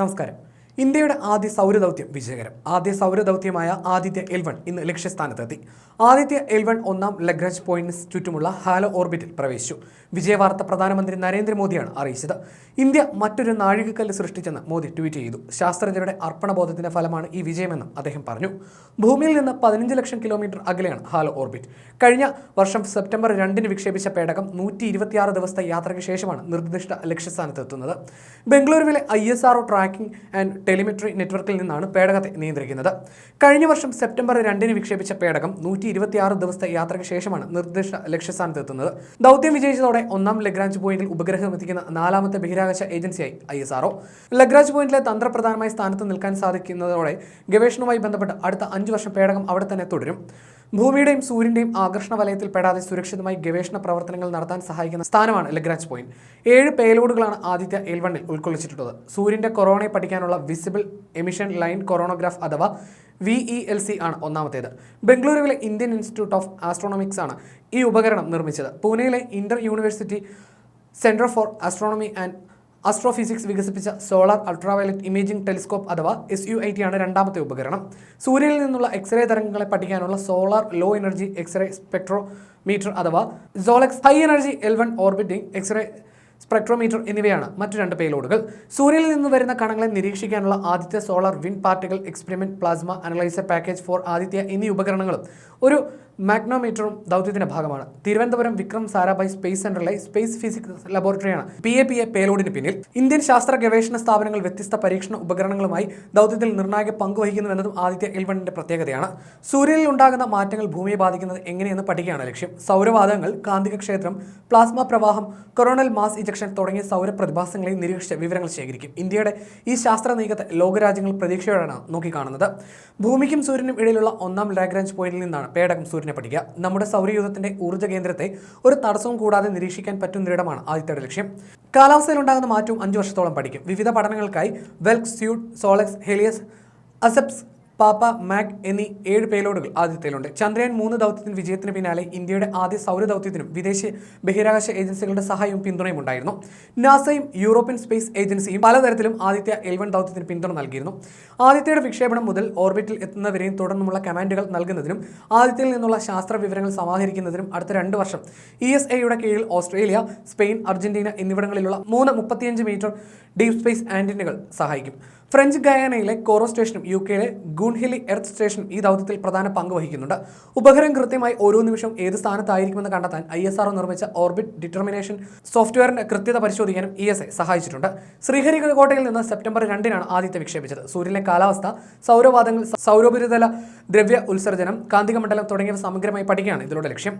നമസ്കാരം. ഇന്ത്യയുടെ ആദ്യ സൗരദൗത്യം വിജയകരം. ആദ്യ സൗരദൗത്യമായ ആദിത്യ എൽവൺ ഇന്ന് ലക്ഷ്യസ്ഥാനത്തെത്തി. ആദിത്യ എൽവൺ ഒന്നാം ലഗ്രാഞ്ച് പോയിന്റിന് ചുറ്റുമുള്ള ഹാലോ ഓർബിറ്റിൽ പ്രവേശിച്ചു. വിജയവാർത്ത പ്രധാനമന്ത്രി നരേന്ദ്രമോദിയാണ് അറിയിച്ചത്. ഇന്ത്യ മറ്റൊരു നാഴികക്കല്ല് സൃഷ്ടിച്ചെന്ന് മോദി ട്വീറ്റ് ചെയ്തു. ശാസ്ത്രജ്ഞരുടെ അർപ്പണബോധത്തിന്റെ ഫലമാണ് ഈ വിജയമെന്നും അദ്ദേഹം പറഞ്ഞു. ഭൂമിയിൽ നിന്ന് പതിനഞ്ച് ലക്ഷം കിലോമീറ്റർ അകലെയാണ് ഹാലോ ഓർബിറ്റ്. കഴിഞ്ഞ വർഷം സെപ്റ്റംബർ രണ്ടിന് വിക്ഷേപിച്ച പേടകം നൂറ്റി ഇരുപത്തിയാറ് ദിവസത്തെ യാത്രയ്ക്ക് ശേഷമാണ് നിർദ്ദിഷ്ട ലക്ഷ്യസ്ഥാനത്ത് എത്തുന്നത് ബംഗളൂരുവിലെ I S tracking and telemetry നെറ്റ്വർക്കിൽ നിന്നാണ് പേടകത്തെ നിയന്ത്രിക്കുന്നത്. കഴിഞ്ഞ വർഷം സെപ്റ്റംബർ രണ്ടിന് വിക്ഷേപിച്ച പേടകം നൂറ്റി ഇരുപത്തിയാറ് ദിവസത്തെ യാത്രയ്ക്ക് ശേഷമാണ് നിർദ്ദിഷ്ട ലക്ഷ്യസ്ഥാനത്തെത്തുന്നത്. ദൗത്യം വിജയിച്ചതോടെ ഒന്നാം ലഗ്രാഞ്ച് പോയിന്റിൽ ഉപഗ്രഹം എത്തിക്കുന്ന നാലാമത്തെ ബഹിരാകാശ ഏജൻസിയായി I S R O Lagrange പോയിന്റിലെ തന്ത്രപ്രധാനമായ സ്ഥാനത്ത് നിൽക്കാൻ സാധിക്കുന്നതോടെ ഗവേഷണവുമായി ബന്ധപ്പെട്ട് അടുത്ത അഞ്ച് വർഷം പേടകം അവിടെ തന്നെ തുടരും. ഭൂമിയുടെയും സൂര്യന്റെയും ആകർഷണ വലയത്തിൽ പെടാതെ സുരക്ഷിതമായി ഗവേഷണ പ്രവർത്തനങ്ങൾ നടത്താൻ സഹായിക്കുന്ന സ്ഥാനമാണ് ലഗ്രാഞ്ച് പോയിന്റ്. ഏഴ് പേലോഡുകളാണ് ആദിത്യ എൽ വണ്ണിൽ ഉൾക്കൊള്ളിച്ചിട്ടുള്ളത്. സൂര്യന്റെ കൊറോണയെ പഠിക്കാനുള്ള വിസിബിൾ എമിഷൻ ലൈൻ കൊറോണോഗ്രാഫ് അഥവാ വി ഇ എൽ സി ആണ് ഒന്നാമത്തേത്. ബംഗളൂരുവിലെ ഇന്ത്യൻ ഇൻസ്റ്റിറ്റ്യൂട്ട് ഓഫ് ആസ്ട്രോണോമിക്സ് ആണ് ഈ ഉപകരണം നിർമ്മിച്ചത്. പൂനെയിലെ inter university centre for astronomy and astrophysics വികസിപ്പിച്ച സോളാർ അൾട്രാവയലറ്റ് ഇമേജിംഗ് ടെലിസ്കോപ്പ് അഥവാ എസ് യു ഐ ടി ആണ് രണ്ടാമത്തെ ഉപകരണം. സൂര്യനിൽ നിന്നുള്ള എക്സ്റേ തരംഗങ്ങളെ പഠിക്കാനുള്ള solar low energy x ray spectrometer അഥവാ Solexs high energy L one orbiting x ray spectrometer എന്നിവയാണ് മറ്റു രണ്ട് പേലോഡുകൾ. സൂര്യനിൽ നിന്ന് വരുന്ന കണങ്ങളെ നിരീക്ഷിക്കാനുള്ള Aditya solar wind particle experiment plasma analyser package for Aditya എന്നീ ഉപകരണങ്ങളും. ഒരു മാഗ്നോമീറ്ററും ദൗത്യത്തിന്റെ ഭാഗമാണ്. തിരുവനന്തപുരം വിക്രം സാരാഭായ് സ്പേസ് സെന്ററിലെ സ്പേസ് ഫിസിക്സ് ലബോറട്ടറിയാണ്. പി എ പി എ പേലോഡിന് പിന്നിൽ ഇന്ത്യൻ ശാസ്ത്ര ഗവേഷണ സ്ഥാപനങ്ങൾ വ്യത്യസ്ത പരീക്ഷണ ഉപകരണങ്ങളുമായി ദൗത്യത്തിൽ നിർണായക പങ്കുവഹിക്കുന്നുവെന്നതും ആദിത്യ എൽ വണ്ണിന്റെ പ്രത്യേകതയാണ്. സൂര്യനിൽ ഉണ്ടാകുന്ന മാറ്റങ്ങൾ ഭൂമിയെ ബാധിക്കുന്നത് എങ്ങനെയെന്ന് പഠിക്കുകയാണ് ലക്ഷ്യം. സൗരവാതകങ്ങൾ കാന്തിക ക്ഷേത്രം പ്ലാസ്മ പ്രവാഹം കൊറോണൽ മാസ് ഇജക്ഷൻ തുടങ്ങിയ സൗര പ്രതിഭാസങ്ങളെ നിരീക്ഷിച്ച് വിവരങ്ങൾ ശേഖരിക്കും. ഇന്ത്യയുടെ ഈ ശാസ്ത്ര നീക്കത്തെ ലോകരാജ്യങ്ങൾ പ്രതീക്ഷയോടെയാണ് നോക്കിക്കാണുന്നത്. ഭൂമിക്കും സൂര്യനും ഇടയിലുള്ള ഒന്നാം ലാഗ്രാഞ്ച് പോയിന്റിൽ നിന്നാണ് പേടകം സൂര്യനെ പഠിക്കുക. നമ്മുടെ സൗരയൂഥത്തിന്റെ ഊർജ കേന്ദ്രത്തെ ഒരു തടസ്സവും കൂടാതെ നിരീക്ഷിക്കാൻ പറ്റുന്നിടമാണ് ആദ്യത്തെ ലക്ഷ്യം. കാലാവസ്ഥയിൽ ഉണ്ടാകുന്ന മാറ്റവും അഞ്ചു വർഷത്തോളം പഠിക്കും. വിവിധ പഠനങ്ങൾക്കായി വെൽക് സ്യൂട്ട് സോളക്സ് ഹെലിയസ് അസെപ്സ് പാപ്പ മാക് എന്നീ ഏഴ് പേലോഡുകൾ ആദ്യത്തേലുണ്ട് ചന്ദ്രയാൻ മൂന്ന് ദൗത്യത്തിന് വിജയത്തിന് പിന്നാലെ ഇന്ത്യയുടെ ആദ്യ സൗര ദൗത്യത്തിനും വിദേശ ബഹിരാകാശ ഏജൻസികളുടെ സഹായവും പിന്തുണയും ഉണ്ടായിരുന്നു. നാസയും യൂറോപ്യൻ സ്പേസ് ഏജൻസിയും പലതരത്തിലും ആദിത്യ എൽ വൺ ദൗത്യത്തിന് പിന്തുണ നൽകിയിരുന്നു. ആദിത്യയുടെ വിക്ഷേപണം മുതൽ ഓർബിറ്റിൽ എത്തുന്നവരെയും തുടർന്നുമുള്ള കമാൻഡുകൾ നൽകുന്നതിനും ആദിത്യയിൽ നിന്നുള്ള ശാസ്ത്ര വിവരങ്ങൾ സമാഹരിക്കുന്നതിനും അടുത്ത രണ്ട് വർഷം ഇ എസ് എയുടെ കീഴിൽ ഓസ്ട്രേലിയ സ്പെയിൻ അർജന്റീന എന്നിവിടങ്ങളിലുള്ള മൂന്ന് മുപ്പത്തിയഞ്ച് മീറ്റർ ഡീപ് സ്പേസ് ആന്റിനകൾ സഹായിക്കും. ഫ്രഞ്ച് ഗയാനയിലെ കോറോ സ്റ്റേഷനും യു കെയിലെ ഗൂൺഹിലി എർത്ത് സ്റ്റേഷനും ഈ ദൗത്യത്തിൽ പ്രധാന പങ്ക് വഹിക്കുന്നുണ്ട്. ഉപഗ്രഹം കൃത്യമായി ഓരോ നിമിഷം ഏത് സ്ഥാനത്തായിരിക്കുമെന്ന് കണ്ടെത്താൻ ഐ എസ് ആർഒ നിർമ്മിച്ച ഓർബിറ്റ് ഡിറ്റർമിനേഷൻ സോഫ്റ്റ്വെയറിന്റെ കൃത്യത പരിശോധിക്കാനും ഇ എസ് ഐ സഹായിച്ചിട്ടുണ്ട്. ശ്രീഹരികോട്ടയിൽ നിന്ന് സെപ്റ്റംബർ രണ്ടിനാണ് ആദ്യത്തെ വിക്ഷേപിച്ചത്. സൂര്യനിലെ കാലാവസ്ഥ സൗരവാദങ്ങൾ സൗരോപരിതല ദ്രവ്യ ഉത്സർജനം കാന്തിക മണ്ഡലം തുടങ്ങിയവ സമഗ്രമായി പഠിക്കുകയാണ് ഇതിലൂടെ ലക്ഷ്യം.